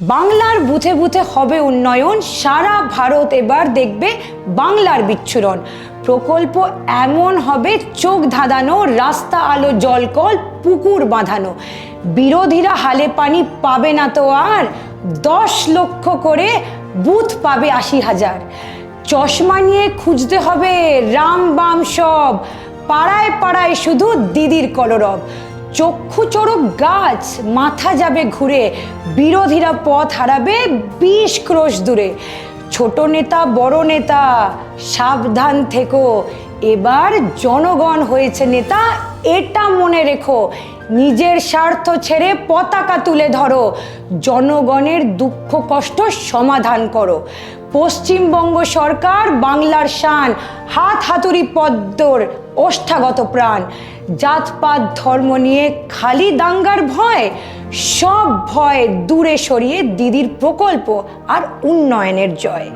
বাংলার বুথে বুথে হবে উন্নয়ন, সারা ভারত এবার দেখবে বাংলার বিচ্ছুরণ। প্রকল্প এমন হবে, চোখ ধাঁধানো, রাস্তা আলো জলকল, পুকুর বাঁধানো। বিরোধীরা হালে পানি পাবে না তো আর, দশ লক্ষ করে বুথ পাবে আশি হাজার। চশমা নিয়ে খুঁজতে হবে, রাম বাম সব। পাড়ায় পাড়ায় শুধু দিদির কলরব। চক্ষু চড়ক গাছ, মাথা যাবে ঘুরে। বিরোধীরা পথ হারাবে বিশ ক্রোশ দূরে। ছোট নেতা, বড় নেতা, সাবধান থেকো। এবার জনগণ হয়েছে নেতা, এটা মনে রেখো। নিজের স্বার্থ ছেড়ে পতাকা তুলে ধরো। জনগণের দুঃখ কষ্ট সমাধান করো। পশ্চিমবঙ্গ সরকার বাংলার শান, হাত হাতুড়ি পদ্মর ওষ্ঠাগত প্রাণ। জাতপাত ধর্ম নিয়ে খালি দাঙ্গার ভয়, সব ভয় দূরে সরিয়ে দিদির প্রকল্প আর উন্নয়নের জয়।